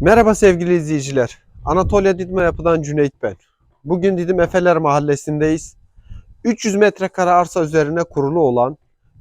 Merhaba sevgili izleyiciler. Anatolia Didme Yapı'dan Cüneyt ben. Bugün Didim Efeler Mahallesi'ndeyiz. 300 metrekare arsa üzerine kurulu olan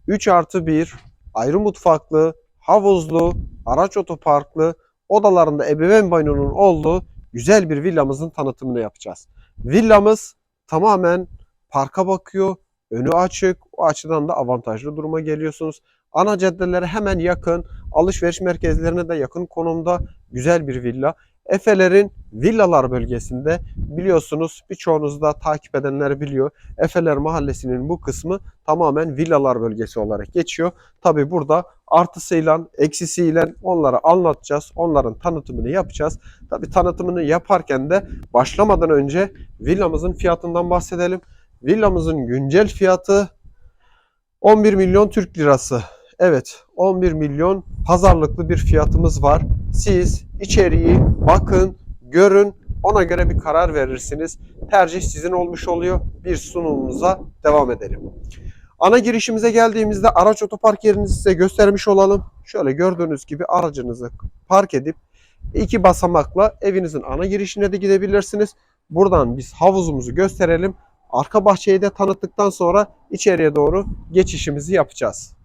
3 artı 1 ayrı mutfaklı, havuzlu, araç otoparklı, odalarında ebeveyn banyonun olduğu güzel bir villamızın tanıtımını yapacağız. Villamız tamamen parka bakıyor, önü açık, o açıdan da avantajlı duruma geliyorsunuz. Ana caddelere hemen yakın, alışveriş merkezlerine de yakın konumda güzel bir villa. Efelerin villalar bölgesinde biliyorsunuz birçoğunuz da takip edenler biliyor. Efeler Mahallesi'nin bu kısmı tamamen villalar bölgesi olarak geçiyor. Tabi burada artısıyla eksisiyle onları anlatacağız. Onların tanıtımını yapacağız. Tabi tanıtımını yaparken de başlamadan önce villamızın fiyatından bahsedelim. Villamızın güncel fiyatı 11 milyon Türk lirası. Evet 11 milyon pazarlıklı bir fiyatımız var. Siz içeriği bakın, görün, ona göre bir karar verirsiniz. Tercih sizin olmuş oluyor. Bir sunumumuza devam edelim. Ana girişimize geldiğimizde araç otopark yerini size göstermiş olalım. Şöyle gördüğünüz gibi aracınızı park edip iki basamakla evinizin ana girişine de gidebilirsiniz. Buradan biz havuzumuzu gösterelim. Arka bahçeyi de tanıttıktan sonra içeriye doğru geçişimizi yapacağız.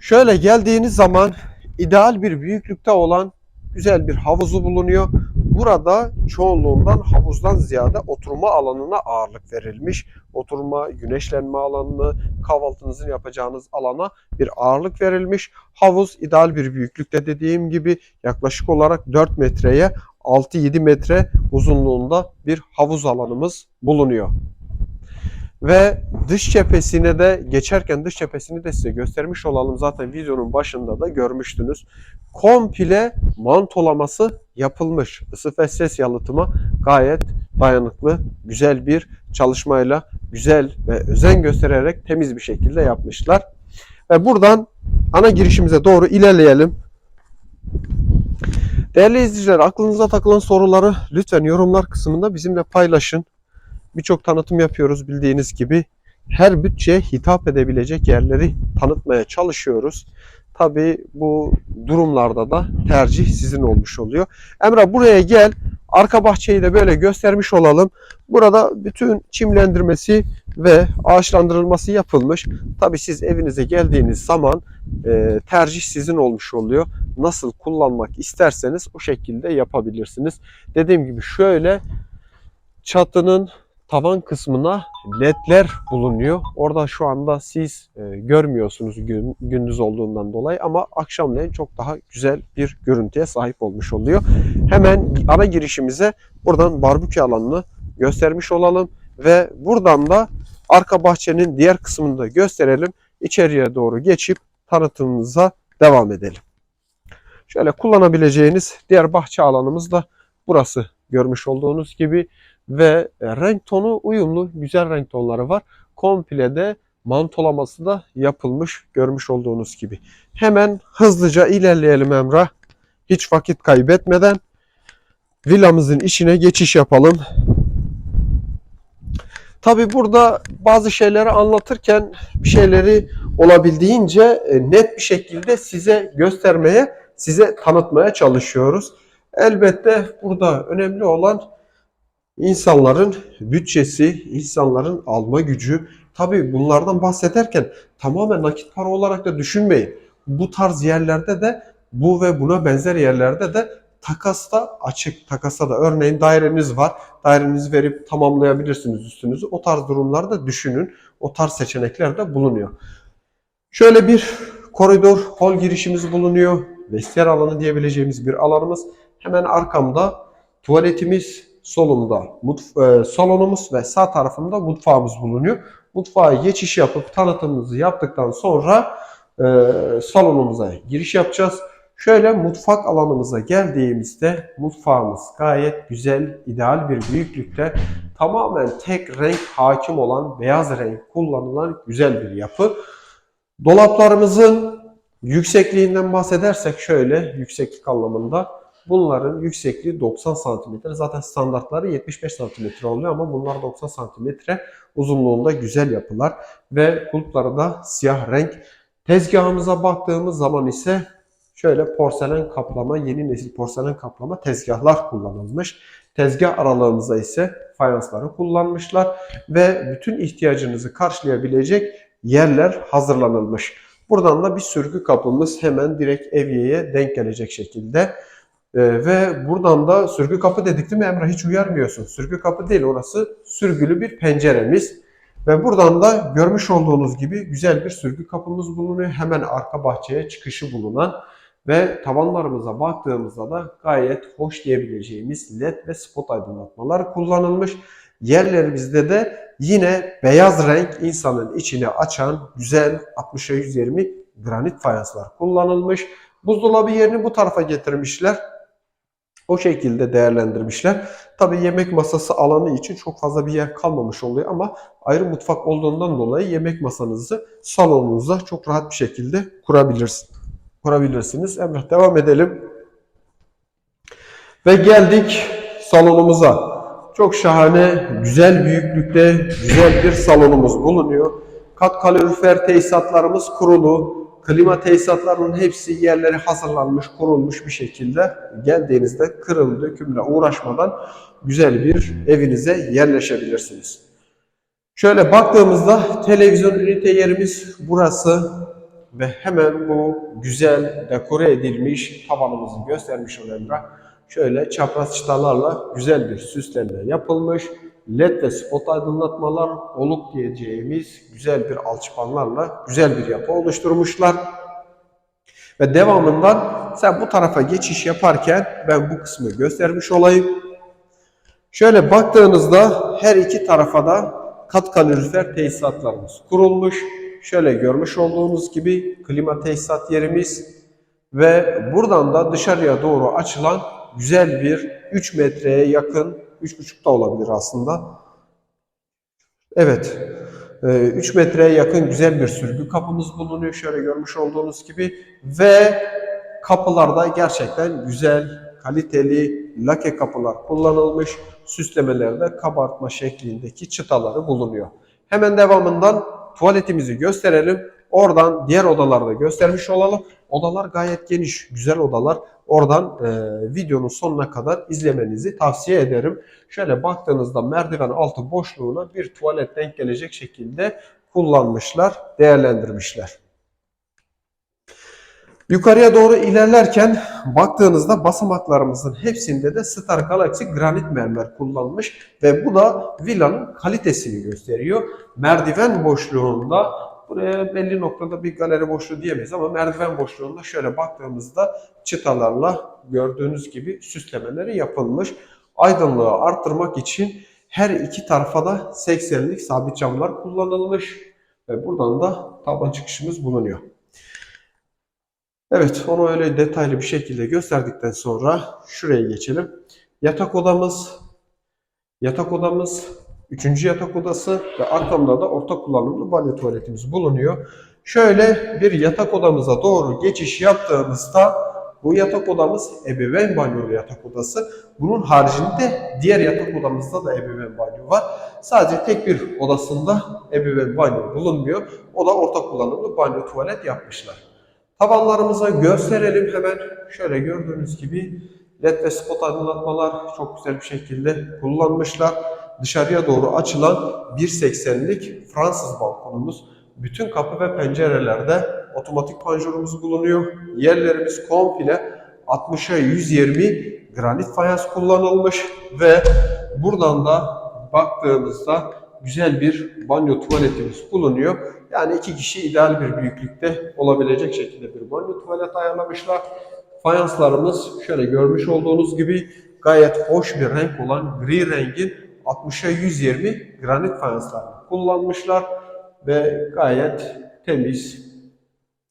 Şöyle geldiğiniz zaman ideal bir büyüklükte olan güzel bir havuzu bulunuyor. Burada çoğunluğundan havuzdan ziyade oturma alanına ağırlık verilmiş. Oturma, güneşlenme alanını, kahvaltınızı yapacağınız alana bir ağırlık verilmiş. Havuz ideal bir büyüklükte dediğim gibi yaklaşık olarak 4 metreye 6-7 metre uzunluğunda bir havuz alanımız bulunuyor. Ve dış cephesine de geçerken dış cephesini de size göstermiş olalım. Zaten videonun başında da görmüştünüz. Komple mantolaması yapılmış. Isı ve ses yalıtıma gayet dayanıklı, güzel bir çalışmayla, güzel ve özen göstererek temiz bir şekilde yapmışlar. Ve buradan ana girişimize doğru ilerleyelim. Değerli izleyiciler aklınıza takılan soruları lütfen yorumlar kısmında bizimle paylaşın. Birçok tanıtım yapıyoruz bildiğiniz gibi. Her bütçeye hitap edebilecek yerleri tanıtmaya çalışıyoruz. Tabii bu durumlarda da tercih sizin olmuş oluyor. Emrah buraya gel. Arka bahçeyi de böyle göstermiş olalım. Burada bütün çimlendirmesi ve ağaçlandırılması yapılmış. Tabii siz evinize geldiğiniz zaman e, tercih sizin olmuş oluyor. Nasıl kullanmak isterseniz o şekilde yapabilirsiniz. Dediğim gibi şöyle çatının tavan kısmına ledler bulunuyor. Orada şu anda siz e, görmüyorsunuz gün, gündüz olduğundan dolayı ama akşamleyin çok daha güzel bir görüntüye sahip olmuş oluyor. Hemen ana girişimize buradan barbekü alanını göstermiş olalım ve buradan da arka bahçenin diğer kısmını da gösterelim. İçeriye doğru geçip tanıtımımıza devam edelim. Şöyle kullanabileceğiniz diğer bahçe alanımız da burası görmüş olduğunuz gibi ve renk tonu uyumlu güzel renk tonları var. Komple de mantolaması da yapılmış görmüş olduğunuz gibi. Hemen hızlıca ilerleyelim Emrah. Hiç vakit kaybetmeden villamızın içine geçiş yapalım. Tabi burada bazı şeyleri anlatırken bir şeyleri olabildiğince e, net bir şekilde size göstermeye, size tanıtmaya çalışıyoruz. Elbette burada önemli olan insanların bütçesi, insanların alma gücü. Tabii bunlardan bahsederken tamamen nakit para olarak da düşünmeyin. Bu tarz yerlerde de bu ve buna benzer yerlerde de takasta açık. Takasta da örneğin daireniz var. Dairenizi verip tamamlayabilirsiniz üstünüzü. O tarz durumlarda düşünün. O tarz seçenekler de bulunuyor. Şöyle bir koridor, hol girişimiz bulunuyor. Vestiyer alanı diyebileceğimiz bir alanımız. Hemen arkamda tuvaletimiz, solumda e, salonumuz ve sağ tarafımda mutfağımız bulunuyor. Mutfağa geçiş yapıp tanıtımımızı yaptıktan sonra e, salonumuza giriş yapacağız. Şöyle mutfak alanımıza geldiğimizde mutfağımız gayet güzel, ideal bir büyüklükte tamamen tek renk hakim olan beyaz renk kullanılan güzel bir yapı. Dolaplarımızın yüksekliğinden bahsedersek şöyle yükseklik anlamında bunların yüksekliği 90 cm. Zaten standartları 75 cm oluyor ama bunlar 90 cm uzunluğunda güzel yapılar ve kulpları da siyah renk. Tezgahımıza baktığımız zaman ise Şöyle porselen kaplama, yeni nesil porselen kaplama tezgahlar kullanılmış. Tezgah aralığımıza ise fayansları kullanmışlar ve bütün ihtiyacınızı karşılayabilecek yerler hazırlanılmış. Buradan da bir sürgü kapımız hemen direkt evyeye denk gelecek şekilde. Ee, ve buradan da sürgü kapı dedik değil mi Emrah? Hiç uyarmıyorsun. Sürgü kapı değil orası sürgülü bir penceremiz. Ve buradan da görmüş olduğunuz gibi güzel bir sürgü kapımız bulunuyor. Hemen arka bahçeye çıkışı bulunan ve tavanlarımıza baktığımızda da gayet hoş diyebileceğimiz led ve spot aydınlatmalar kullanılmış. Yerlerimizde de yine beyaz renk insanın içini açan güzel 60'a 120 granit fayanslar kullanılmış. Buzdolabı yerini bu tarafa getirmişler. O şekilde değerlendirmişler. Tabi yemek masası alanı için çok fazla bir yer kalmamış oluyor ama ayrı mutfak olduğundan dolayı yemek masanızı salonunuzda çok rahat bir şekilde kurabilirsiniz. Kurabilirsiniz. Emrah devam edelim. Ve geldik salonumuza. Çok şahane, güzel büyüklükte, güzel bir salonumuz bulunuyor. Kat kalorifer tesisatlarımız kurulu. Klima tesisatlarının hepsi yerleri hazırlanmış, kurulmuş bir şekilde geldiğinizde kırım dökümle uğraşmadan güzel bir evinize yerleşebilirsiniz. Şöyle baktığımızda televizyon ünite yerimiz burası ve hemen bu güzel dekore edilmiş tavanımızı göstermiş olan. Şöyle çapraz çıtalarla güzel bir süsleme yapılmış. LED ve spot aydınlatmalar oluk diyeceğimiz güzel bir alçıpanlarla güzel bir yapı oluşturmuşlar. Ve devamından sen bu tarafa geçiş yaparken ben bu kısmı göstermiş olayım. Şöyle baktığınızda her iki tarafa da kat kalorifer tesisatlarımız kurulmuş. Şöyle görmüş olduğunuz gibi klima tesisat yerimiz ve buradan da dışarıya doğru açılan güzel bir 3 metreye yakın 3,5 da olabilir aslında. Evet. 3 metreye yakın güzel bir sürgü kapımız bulunuyor. Şöyle görmüş olduğunuz gibi. Ve kapılarda gerçekten güzel, kaliteli lake kapılar kullanılmış. Süslemelerde kabartma şeklindeki çıtaları bulunuyor. Hemen devamından tuvaletimizi gösterelim. Oradan diğer odaları da göstermiş olalım. Odalar gayet geniş, güzel odalar. Oradan e, videonun sonuna kadar izlemenizi tavsiye ederim. Şöyle baktığınızda merdiven altı boşluğuna bir tuvalet denk gelecek şekilde kullanmışlar, değerlendirmişler. Yukarıya doğru ilerlerken baktığınızda basamaklarımızın hepsinde de Star Galaxy granit mermer kullanmış ve bu da villanın kalitesini gösteriyor. Merdiven boşluğunda buraya belli noktada bir galeri boşluğu diyemeyiz ama merdiven boşluğunda şöyle baktığımızda çıtalarla gördüğünüz gibi süslemeleri yapılmış. Aydınlığı arttırmak için her iki tarafa da 80'lik sabit camlar kullanılmış ve buradan da taban çıkışımız bulunuyor. Evet, onu öyle detaylı bir şekilde gösterdikten sonra şuraya geçelim. Yatak odamız, yatak odamız, üçüncü yatak odası ve arkamda da ortak kullanımlı banyo tuvaletimiz bulunuyor. Şöyle bir yatak odamıza doğru geçiş yaptığımızda bu yatak odamız ebeveyn banyolu yatak odası. Bunun haricinde diğer yatak odamızda da ebeveyn banyo var. Sadece tek bir odasında ebeveyn banyo bulunmuyor. O da ortak kullanımlı banyo tuvalet yapmışlar. Tavanlarımıza gösterelim hemen. Şöyle gördüğünüz gibi led ve spot aydınlatmalar çok güzel bir şekilde kullanmışlar. Dışarıya doğru açılan 1.80'lik Fransız balkonumuz. Bütün kapı ve pencerelerde otomatik panjurumuz bulunuyor. Yerlerimiz komple 60'a 120 granit fayans kullanılmış ve buradan da baktığımızda güzel bir banyo tuvaletimiz bulunuyor. Yani iki kişi ideal bir büyüklükte olabilecek şekilde bir banyo tuvalet ayarlamışlar. Fayanslarımız şöyle görmüş olduğunuz gibi gayet hoş bir renk olan gri rengin 60'a 120 granit fayanslarını kullanmışlar ve gayet temiz,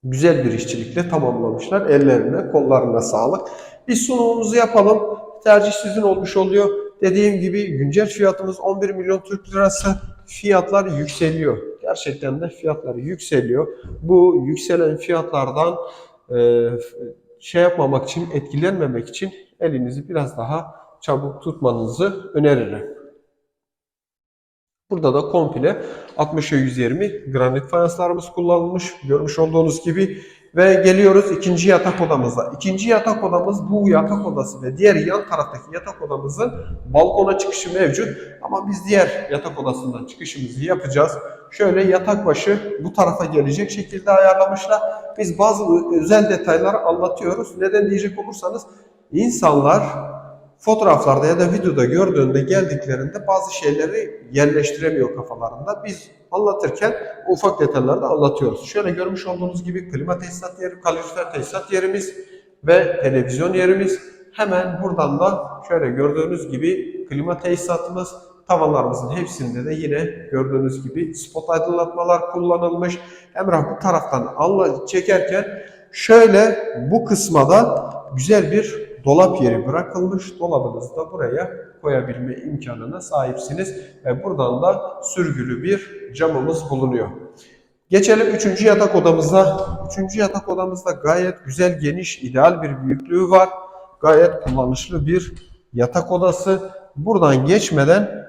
güzel bir işçilikle tamamlamışlar. Ellerine, kollarına sağlık. Biz sunumumuzu yapalım. Tercih sizin olmuş oluyor. Dediğim gibi güncel fiyatımız 11 milyon Türk lirası. Fiyatlar yükseliyor. Gerçekten de fiyatları yükseliyor. Bu yükselen fiyatlardan e, şey yapmamak için, etkilenmemek için elinizi biraz daha çabuk tutmanızı öneririm. Burada da komple 60'a 120 granit fayanslarımız kullanılmış. Görmüş olduğunuz gibi Ve geliyoruz ikinci yatak odamıza. İkinci yatak odamız bu yatak odası ve diğer yan taraftaki yatak odamızın balkona çıkışı mevcut. Ama biz diğer yatak odasından çıkışımızı yapacağız. Şöyle yatak başı bu tarafa gelecek şekilde ayarlamışlar. Biz bazı özel detayları anlatıyoruz. Neden diyecek olursanız insanlar fotoğraflarda ya da videoda gördüğünde geldiklerinde bazı şeyleri yerleştiremiyor kafalarında. Biz anlatırken ufak detayları da anlatıyoruz. Şöyle görmüş olduğunuz gibi klima tesisat yeri, kalorifer tesisat yerimiz ve televizyon yerimiz. Hemen buradan da şöyle gördüğünüz gibi klima tesisatımız, tavanlarımızın hepsinde de yine gördüğünüz gibi spot aydınlatmalar kullanılmış. Emrah bu taraftan Allah çekerken şöyle bu kısma da güzel bir dolap yeri bırakılmış. Dolabınızı da buraya koyabilme imkanına sahipsiniz. Ve buradan da sürgülü bir camımız bulunuyor. Geçelim üçüncü yatak odamıza. Üçüncü yatak odamızda gayet güzel, geniş, ideal bir büyüklüğü var. Gayet kullanışlı bir yatak odası. Buradan geçmeden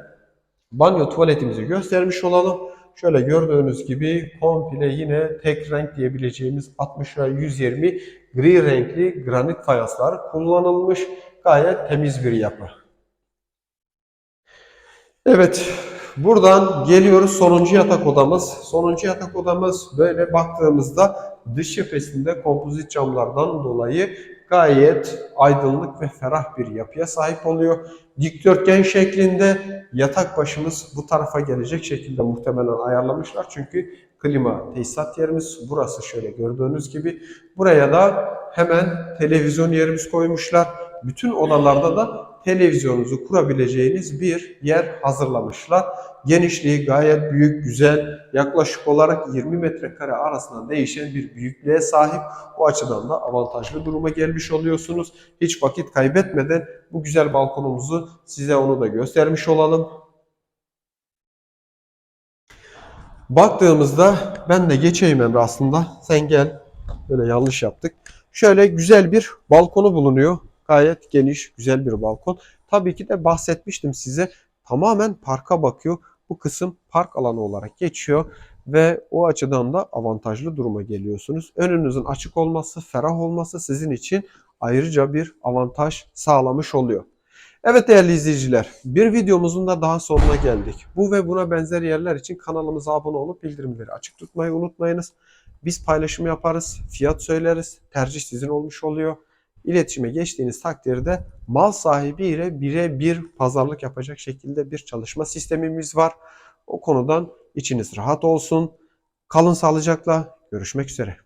banyo tuvaletimizi göstermiş olalım. Şöyle gördüğünüz gibi komple yine tek renk diyebileceğimiz 60 ve 120 gri renkli granit fayanslar kullanılmış. Gayet temiz bir yapı. Evet, buradan geliyoruz sonuncu yatak odamız. Sonuncu yatak odamız böyle baktığımızda dış cephesinde kompozit camlardan dolayı gayet aydınlık ve ferah bir yapıya sahip oluyor. Dikdörtgen şeklinde yatak başımız bu tarafa gelecek şekilde muhtemelen ayarlamışlar. Çünkü klima tesisat yerimiz burası şöyle gördüğünüz gibi. Buraya da hemen televizyon yerimiz koymuşlar. Bütün odalarda da televizyonunuzu kurabileceğiniz bir yer hazırlamışlar. Genişliği gayet büyük, güzel. Yaklaşık olarak 20 metrekare arasında değişen bir büyüklüğe sahip. O açıdan da avantajlı duruma gelmiş oluyorsunuz. Hiç vakit kaybetmeden bu güzel balkonumuzu size onu da göstermiş olalım. Baktığımızda ben de geçeyim Emre aslında. Sen gel. Böyle yanlış yaptık. Şöyle güzel bir balkonu bulunuyor. Gayet geniş, güzel bir balkon. Tabii ki de bahsetmiştim size. Tamamen parka bakıyor. Bu kısım park alanı olarak geçiyor ve o açıdan da avantajlı duruma geliyorsunuz. Önünüzün açık olması, ferah olması sizin için ayrıca bir avantaj sağlamış oluyor. Evet değerli izleyiciler, bir videomuzun da daha sonuna geldik. Bu ve buna benzer yerler için kanalımıza abone olup bildirimleri açık tutmayı unutmayınız. Biz paylaşım yaparız, fiyat söyleriz, tercih sizin olmuş oluyor. İletişime geçtiğiniz takdirde mal sahibiyle birebir pazarlık yapacak şekilde bir çalışma sistemimiz var. O konudan içiniz rahat olsun. Kalın sağlıcakla. Görüşmek üzere.